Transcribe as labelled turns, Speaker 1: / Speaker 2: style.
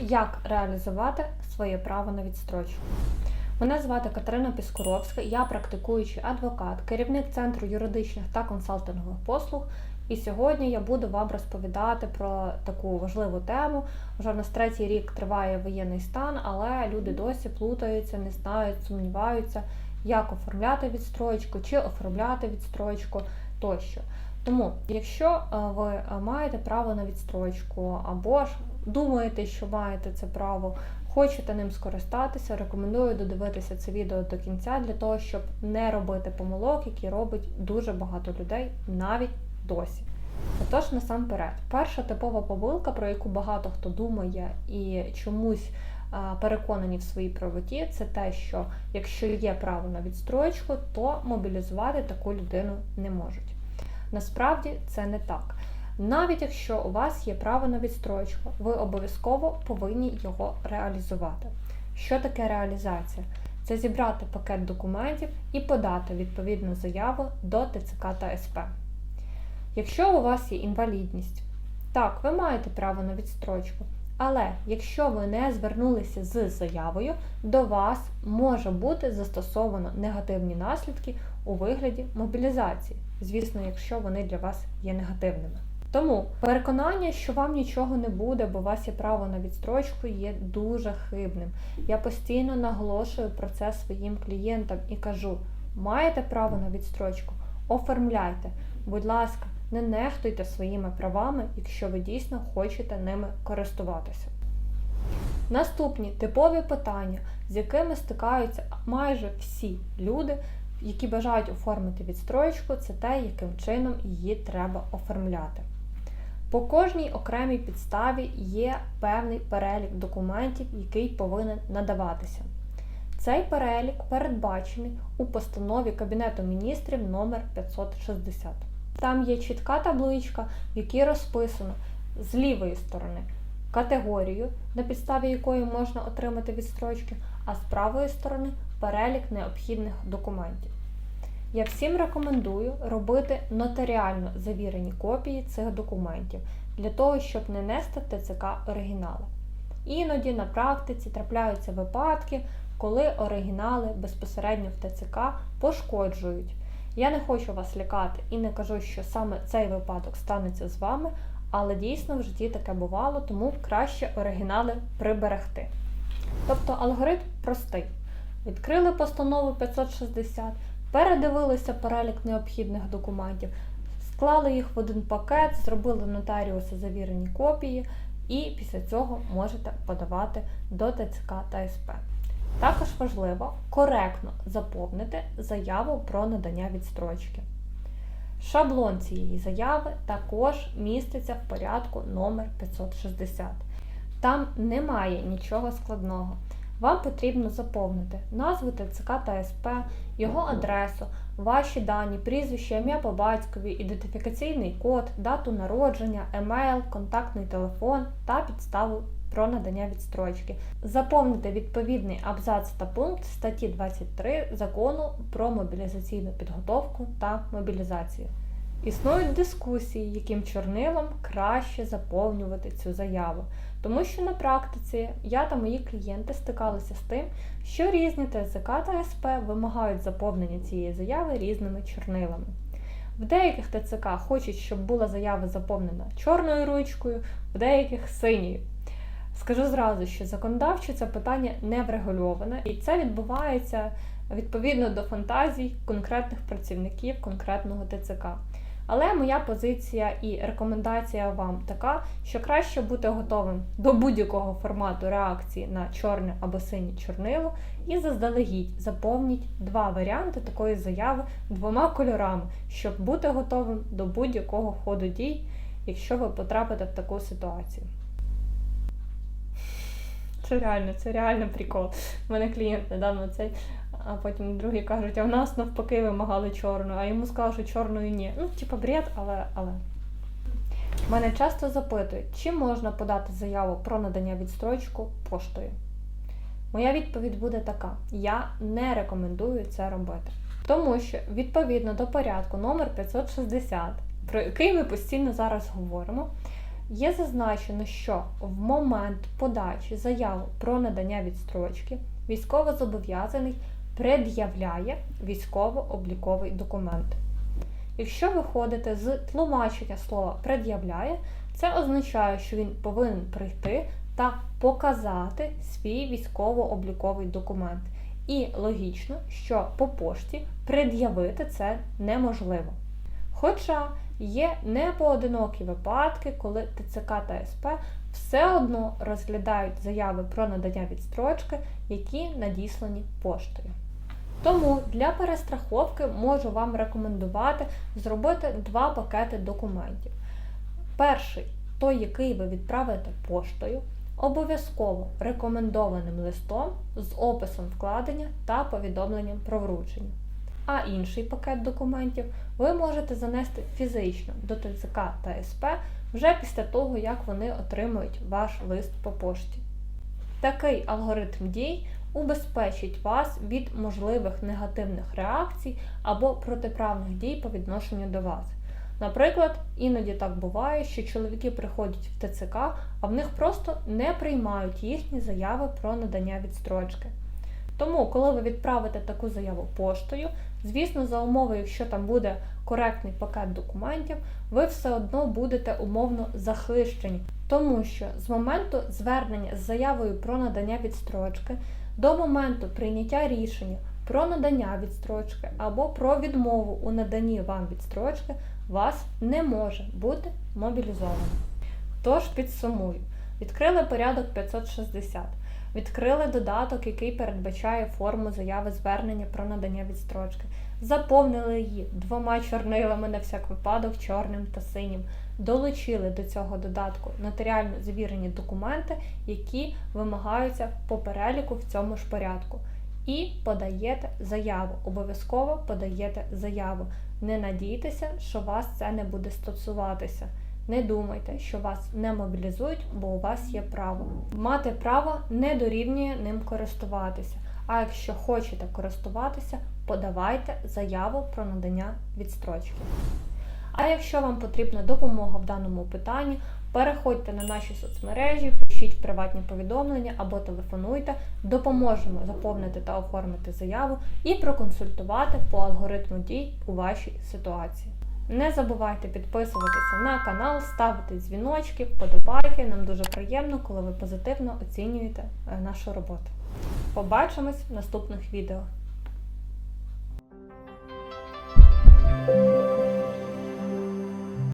Speaker 1: Як реалізувати своє право на відстрочку? Мене звати Катерина Піскуровська, я практикуючий адвокат, керівник Центру юридичних та консалтингових послуг. І сьогодні я буду вам розповідати про таку важливу тему. Вже в нас третій рік триває воєнний стан, але люди досі плутаються, не знають, сумніваються, як оформляти відстрочку, чи оформляти відстрочку тощо. Тому, якщо е, ви маєте право на відстрочку, або ж думаєте, що маєте це право, хочете ним скористатися, рекомендую додивитися це відео до кінця для того, щоб не робити помилок, які робить дуже багато людей навіть досі. Отож, насамперед, перша типова помилка, про яку багато хто думає і чомусь переконані в своїй правоті, це те, що якщо є право на відстрочку, то мобілізувати таку людину не можуть. Насправді це не так. Навіть якщо у вас є право на відстрочку, ви обов'язково повинні його реалізувати. Що таке реалізація? Це зібрати пакет документів і подати відповідну заяву до ТЦК та СП. Якщо у вас є інвалідність, так, ви маєте право на відстрочку, але якщо ви не звернулися з заявою, до вас може бути застосовано негативні наслідки у вигляді мобілізації, звісно, якщо вони для вас є негативними. Тому переконання, що вам нічого не буде, бо у вас є право на відстрочку, є дуже хибним. Я постійно наголошую про це своїм клієнтам і кажу: маєте право на відстрочку, оформляйте, будь ласка, не нехтуйте своїми правами, якщо ви дійсно хочете ними користуватися. Наступні типові питання, з якими стикаються майже всі люди, які бажають оформити відстрочку, це те, яким чином її треба оформляти. По кожній окремій підставі є певний перелік документів, який повинен надаватися. Цей перелік передбачений у постанові Кабінету міністрів номер 560 Там є чітка табличка, в якій розписано з лівої сторони категорію, на підставі якої можна отримати відстрочки, а з правої сторони перелік необхідних документів. Я всім рекомендую робити нотаріально завірені копії цих документів для того, щоб не нести ТЦК оригінали. Іноді на практиці трапляються випадки, коли оригінали безпосередньо в ТЦК пошкоджують. Я не хочу вас лякати і не кажу, що саме цей випадок станеться з вами, але дійсно в житті таке бувало, тому краще оригінали приберегти. Тобто алгоритм простий. Відкрили постанову 560, передивилися перелік необхідних документів, склали їх в один пакет, зробили нотаріуси завірені копії, і після цього можете подавати до ТЦК та СП. Також важливо коректно заповнити заяву про надання відстрочки. Шаблон цієї заяви також міститься в порядку номер 560. Там немає нічого складного. Вам потрібно заповнити назву ТЦК та СП, його адресу, ваші дані, прізвище, ім'я по батькові, ідентифікаційний код, дату народження, емейл, контактний телефон та підставу про надання відстрочки. Заповнити відповідний абзац та пункт статті 23 закону про мобілізаційну підготовку та мобілізацію. Існують дискусії, яким чорнилом краще заповнювати цю заяву. Тому що на практиці я та мої клієнти стикалися з тим, що різні ТЗК та СП вимагають заповнення цієї заяви різними чорнилами. В деяких ТЦК хочуть, щоб була заява заповнена чорною ручкою, в деяких синьою. Скажу зразу, що законодавчо це питання не врегульоване, і це відбувається відповідно до фантазій конкретних працівників конкретного ТЦК. Але моя позиція і рекомендація вам така, що краще бути готовим до будь-якого формату реакції на чорне або синє чорнило, і заздалегідь заповніть два варіанти такої заяви двома кольорами, щоб бути готовим до будь-якого ходу дій, якщо ви потрапите в таку ситуацію. Це реально, це реально прикол. У мене клієнт недавно цей а потім другі кажуть, а в нас навпаки вимагали чорну, а йому сказали, що чорної ні. Ну, типа бред, але. але. Мене часто запитують, чи можна подати заяву про надання відстрочку поштою. Моя відповідь буде така: я не рекомендую це робити. Тому що, відповідно до порядку номер 560, про який ми постійно зараз говоримо, є зазначено, що в момент подачі заяви про надання відстрочки військовозобов'язаний пред'являє військово-обліковий документ. Якщо ви ходите з тлумачення слова пред'являє, це означає, що він повинен прийти та показати свій військово-обліковий документ. І логічно, що по пошті пред'явити це неможливо. Хоча є непоодинокі випадки, коли ТЦК та СП все одно розглядають заяви про надання відстрочки, які надіслані поштою. Тому для перестраховки можу вам рекомендувати зробити два пакети документів. Перший той, який ви відправите поштою, обов'язково рекомендованим листом з описом вкладення та повідомленням про вручення. А інший пакет документів ви можете занести фізично до ТЦК та СП вже після того, як вони отримують ваш лист по пошті. Такий алгоритм дій убезпечить вас від можливих негативних реакцій або протиправних дій по відношенню до вас. Наприклад, іноді так буває, що чоловіки приходять в ТЦК, а в них просто не приймають їхні заяви про надання відстрочки. Тому, коли ви відправите таку заяву поштою, звісно, за умови, якщо там буде коректний пакет документів, ви все одно будете умовно захищені, тому що з моменту звернення з заявою про надання відстрочки до моменту прийняття рішення про надання відстрочки або про відмову у наданні вам відстрочки вас не може бути мобілізовано. Тож підсумую, відкрили порядок 560. Відкрили додаток, який передбачає форму заяви звернення про надання відстрочки. Заповнили її двома чорнилами на всяк випадок, чорним та синім. Долучили до цього додатку нотаріально завірені документи, які вимагаються по переліку в цьому ж порядку. І подаєте заяву. Обов'язково подаєте заяву. Не надійтеся, що вас це не буде стосуватися. Не думайте, що вас не мобілізують, бо у вас є право. Мати право не дорівнює ним користуватися. А якщо хочете користуватися, подавайте заяву про надання відстрочки. А якщо вам потрібна допомога в даному питанні, переходьте на наші соцмережі, пишіть приватні повідомлення або телефонуйте, допоможемо заповнити та оформити заяву і проконсультувати по алгоритму дій у вашій ситуації. Не забувайте підписуватися на канал, ставити дзвіночки, вподобайки. Нам дуже приємно, коли ви позитивно оцінюєте е, нашу роботу. Побачимось в наступних відео.